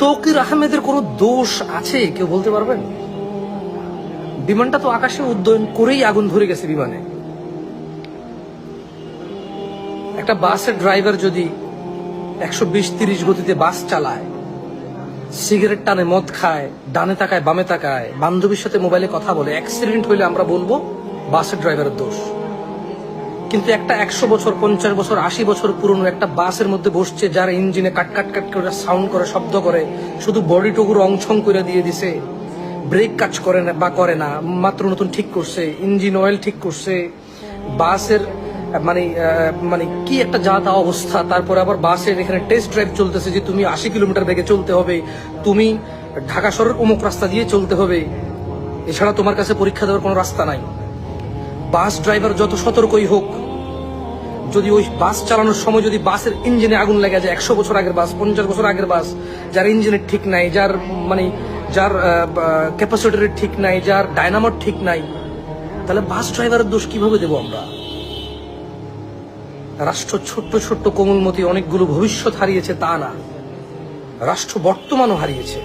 তৌকির আহমেদের কোনো দোষ আছে? কেউ বলতে পারবেন? বিমানটা তো আকাশে উদ্যয়ন করেই আগুন ধরে গেছে বিমানে। একটা বাসের ড্রাইভার যদি একশো বিশ তিরিশ গতিতে বাস চালায়, সিগারেট টানে মদ খায়, ডানে তাকায় বামে তাকায়, বান্ধবীর সাথে মোবাইলে কথা বলে, অ্যাক্সিডেন্ট হইলে আমরা বলব বাসের ড্রাইভারের দোষ। কিন্তু একটা একশো বছর, পঞ্চাশ বছর, আশি বছর পুরনো একটা বাসের মধ্যে বসছে, যার ইঞ্জিনে কাট কাট কাট করে সাউন্ড করে, শব্দ করে। শুধু বডিটুকু ছং করে দিয়ে দিছে। ব্রেক কাজ করে না বা করে না, মাত্র নতুন ঠিক করছে, ইঞ্জিন অয়েল ঠিক করছে। বাসের মানে মানে কি একটা যা তা অবস্থা। তারপরে আবার বাসের এখানে টেস্ট ড্রাইভ চলতেছে যে তুমি আশি কিলোমিটার বেগে চলতে হবে। তুমি ঢাকা শহরের অমুক রাস্তা দিয়ে চলতে হবে। এছাড়া তোমার কাছে পরীক্ষা দেওয়ার কোনো রাস্তা নাই। বাস ড্রাইভার যত সতর্কই হোক, যদি ওই বাস চালানোর সময় যদি বাসের ইঞ্জিনে আগুন লেগে যায়, একশো বছর আগের বাস, পঞ্চাশ বছর আগের বাস, যার ইঞ্জিনের ঠিক নাই, যার মানে যার ক্যাপাসিটির ঠিক নাই, যার ডায়নামোর ঠিক নাই, তাহলে বাস ড্রাইভারের দোষ কীভাবে দেবো আমরা? রাষ্ট্র ছোট্ট ছোট্ট কোমলমতি অনেকগুলো ভবিষ্যৎ হারিয়েছে তা না। রাষ্ট্র বর্তমানও হারিয়েছে।